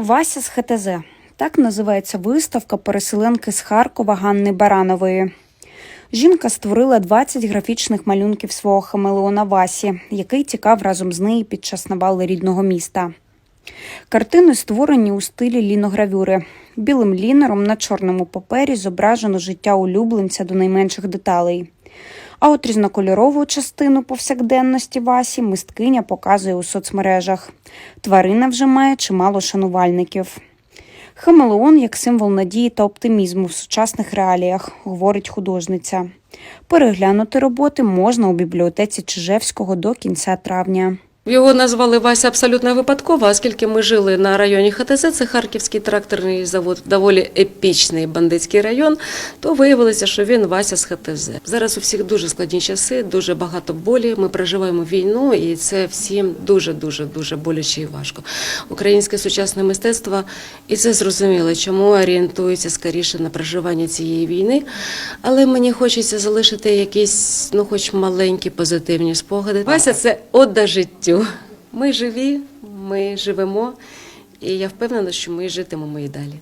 Вася з ХТЗ. Так називається виставка переселенки з Харкова Ганни Баранової. Жінка створила 20 графічних малюнків свого хамелеона Васі, який тікав разом з нею під час навали рідного міста. Картини створені у стилі ліногравюри. Білим лінером на чорному папері зображено життя улюбленця до найменших деталей. А от різнокольорову частину повсякденності Васі мисткиня показує у соцмережах. Тварина вже має чимало шанувальників. Хамелеон як символ надії та оптимізму в сучасних реаліях, говорить художниця. Переглянути роботи можна у бібліотеці Чижевського до кінця травня. Його назвали Вася абсолютно випадково, оскільки ми жили на районі ХТЗ, це Харківський тракторний завод, доволі епічний бандитський район, то виявилося, що він Вася з ХТЗ. Зараз у всіх дуже складні часи, дуже багато болі. Ми проживаємо війну, і це всім дуже дуже дуже боляче і важко. Українське сучасне мистецтво, і це зрозуміло, чому орієнтується скоріше на проживання цієї війни. Але мені хочеться залишити якісь, ну, хоч маленькі позитивні спогади. Вася це ода життю. Ми живі, ми живемо, і я впевнена, що ми житимемо і далі.